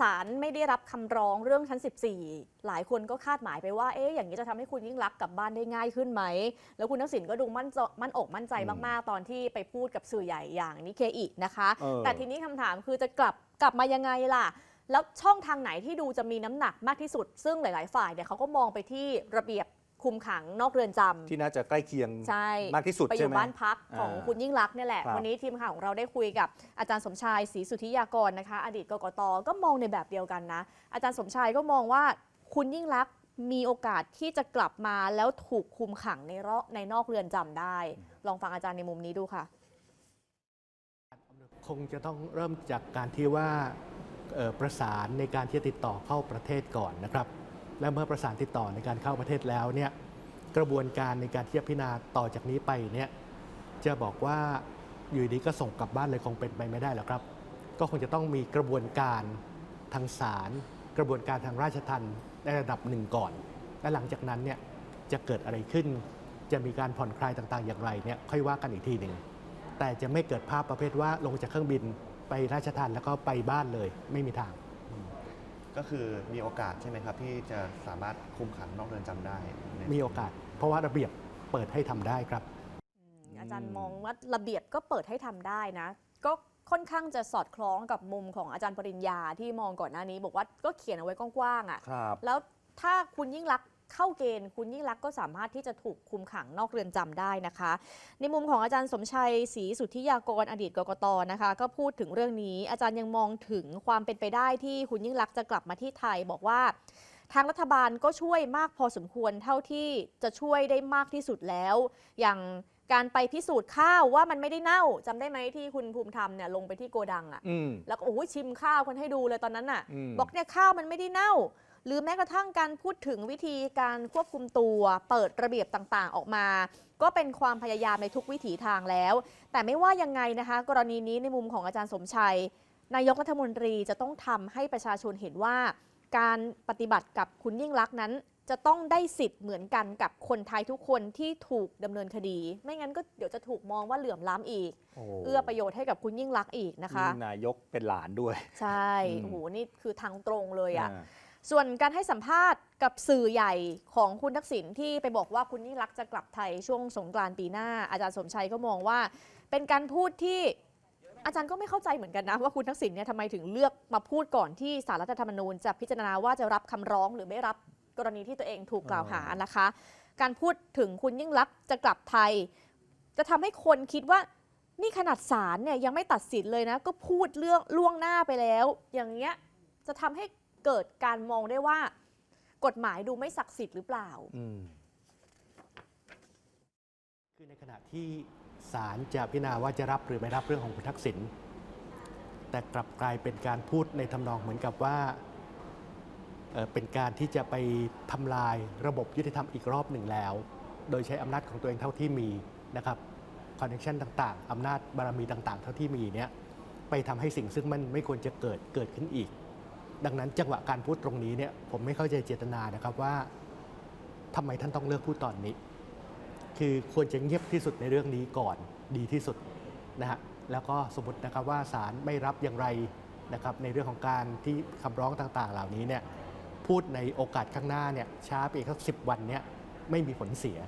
ศาลไม่ได้รับคำร้องเรื่องชั้น 14 หลายคนก็คาดหมายไปว่า เอ๊ะ อย่างนี้จะทำให้คุณยิ่งรักษณ์กลับบ้านได้ง่ายขึ้นไหม แล้วคุณทักษิณก็ดูมั่นใจมั่นอกมั่นใจอืมมาก ๆ ตอนที่ไปพูดกับสื่อใหญ่อย่างนิเคอินะคะ เออ แต่ทีนี้คำถามคือจะกลับกลับมายังไงล่ะ แล้วช่องทางไหนที่ดูจะมีน้ำหนักมากที่สุด ซึ่งหลาย ๆ ฝ่ายเนี่ยเขาก็มองไปที่ระเบียบ คุมขังนอกเรือนจำที่น่าจะใกล้เคียงใช่มากที่สุดไปอใช่ยู่ไหม บ้านพักของอ่าคุณยิ่งรักษณ์เนี่ยแหละ ครับ วันนี้ทีมข่าวของเราได้คุยกับอาจารย์สมชายศรีสุทธิยากรนะคะ อดีตกกตก็มองในแบบเดียวกันนะ อาจารย์สมชายก็มองว่าคุณยิ่งรักษณ์มีโอกาสที่จะกลับมาแล้วถูกคุมขังในรอบในนอกเรือนจำได้ ลองฟังอาจารย์ในมุมนี้ดูค่ะ คงจะต้องเริ่มจากการที่ว่าเอ่อประสานในการที่จะติดต่อเข้าประเทศก่อนนะครับ และเมื่อประสานติดต่อในการเข้าประเทศแล้วเนี่ยกระบวนการในการที่จะพิจารณาต่อจากนี้ไปเนี่ยจะบอกว่าอยู่ดีก็ส่งกลับบ้านเลยคงเป็นไปไม่ได้หรอกครับ ก็คงจะต้องมีกระบวนการทางศาลกระบวนการทางราชทัณฑ์ในระดับหนึ่งก่อน และหลังจากนั้นเนี่ยจะเกิดอะไรขึ้น จะมีการผ่อนคลายต่างๆ อย่างไรเนี่ยค่อยว่ากันอีกทีหนึ่งแต่จะไม่เกิดภาพประเภทว่าลงจากเครื่องบินไปราชทานแล้วก็ไปบ้านเลยไม่มีทาง ก็คือมีโอกาสใช่ไหมครับ ที่จะสามารถคุมขังนอกเรือนจำได้ในมีโอกาส เพราะว่าระเบียบเปิดให้ทำได้ครับอืมอาจารย์มองว่าระเบียบก็เปิดให้ทำได้นะ ก็ค่อนข้างจะสอดคล้องกับมุมของอาจารย์ปริญญาที่มองก่อนหน้านี้ บอกว่าก็เขียนเอาไว้กว้างๆอะ ครับ แล้วถ้าคุณยิ่งรักษณ์ เข้าเกณฑ์คุณยิ่งรักก็สามารถที่จะถูกคุมขังนอกเรือนจำได้นะคะ ในมุมของอาจารย์สมชัยศรีสุทธิยากรอดีตกกตนะคะ ก็พูดถึงเรื่องนี้ อาจารย์ยังมองถึงความเป็นไปได้ที่คุณยิ่งรักจะกลับมาที่ไทยบอกว่าทางรัฐบาลก็ช่วยมากพอสมควรเท่าที่จะช่วยได้มากที่สุดแล้ว อย่างการไปพิสูจน์ข้าวว่ามันไม่ได้เน่าจำได้ไหมที่คุณภูมิธรรมเนี่ยลงไปที่โกดังอะอืมแล้วก็โอ้ยชิมข้าวคนให้ดูเลยตอนนั้นน่ะ บอกเนี่ยข้าวมันไม่ได้เน่า หรือแม้กระทั่งการพูดถึงวิธีการควบคุมตัวเปิดระเบียบต่างๆ ออกมา ก็เป็นความพยายามในทุกวิถีทางแล้ว แต่ไม่ว่ายังไงนะคะ กรณีนี้ในมุมของอาจารย์สมชัย นายกรัฐมนตรีจะต้องทำให้ประชาชนเห็นว่า การปฏิบัติกับคุณยิ่งรักษณ์นั้น จะต้องได้สิทธิ์เหมือนกันกับคนไทยทุกคนที่ถูกดำเนินคดี ไม่งั้นก็เดี๋ยวจะถูกมองว่าเหลื่อมล้ำอีกโอ้เอื้อประโยชน์ให้กับคุณยิ่งรักษณ์อีกนะคะนี่นายกเป็นหลานด้วย ใช่อืมโอ้โหนี่คือทางตรงเลยอะ่ะอ่า ส่วนการให้สัมภาษณ์กับสื่อใหญ่ของคุณทักษิณที่ไปบอกว่าคุณยิ่งรักษณ์จะกลับไทยช่วงสงกรานต์ปีหน้า อาจารย์สมชัยก็มองว่า เป็นการพูดที่อาจารย์ก็ไม่เข้าใจเหมือนกันนะ ว่าคุณทักษิณเนี่ยทำไมถึงเลือกมาพูดก่อนที่สารรัฐธรรมนูญจะพิจารณาว่าจะรับคำร้องหรือไม่รับกรณีที่ตัวเองถูกกล่าวหานะคะ การพูดถึงคุณยิ่งรักษณ์จะกลับไทย จะทำให้คนคิดว่านี่ขนาดศาลเนี่ยยังไม่ตัดสินเลยนะ ก็พูดเรื่องล่วงหน้าไปแล้ว อย่างเงี้ยจะทำให้ เกิดการมองได้ว่า กฎหมายดูไม่ศักดิ์สิทธิ์หรือเปล่าอืมคือในขณะที่ศาลจะพิจารณาว่าจะรับหรือไม่รับเรื่องของคุณทักษิณแต่กลับกลายเป็นการพูดในทำนองเหมือนกับว่าเอ่อเป็นการที่จะไปทำลายระบบยุติธรรมอีกรอบหนึ่งแล้ว โดยใช้อำนาจของตัวเองเท่าที่มีนะครับคอนเนคชันต่างๆอำนาจบารมีต่างๆ เท่าที่มีเนี่ยไปทำให้สิ่งซึ่งมันไม่ควรจะเกิดเกิดขึ้นอีก ดังนั้นจังหวะการพูดตรงนี้เนี่ยผมไม่เข้าใจเจตนานะครับว่าทำไมท่านต้องเลือกพูดตอนนี้ คือควรจะเงียบที่สุดในเรื่องนี้ก่อนดีที่สุดนะฮะแล้วก็สมมตินะครับว่าศาลไม่รับอย่างไรนะครับในเรื่องของการที่คำร้องต่างๆ เหล่านี้เนี่ยพูดในโอกาสข้างหน้าเนี่ยช้าไปอีกสักสิวันเนี่ยไม่มีผลเสีย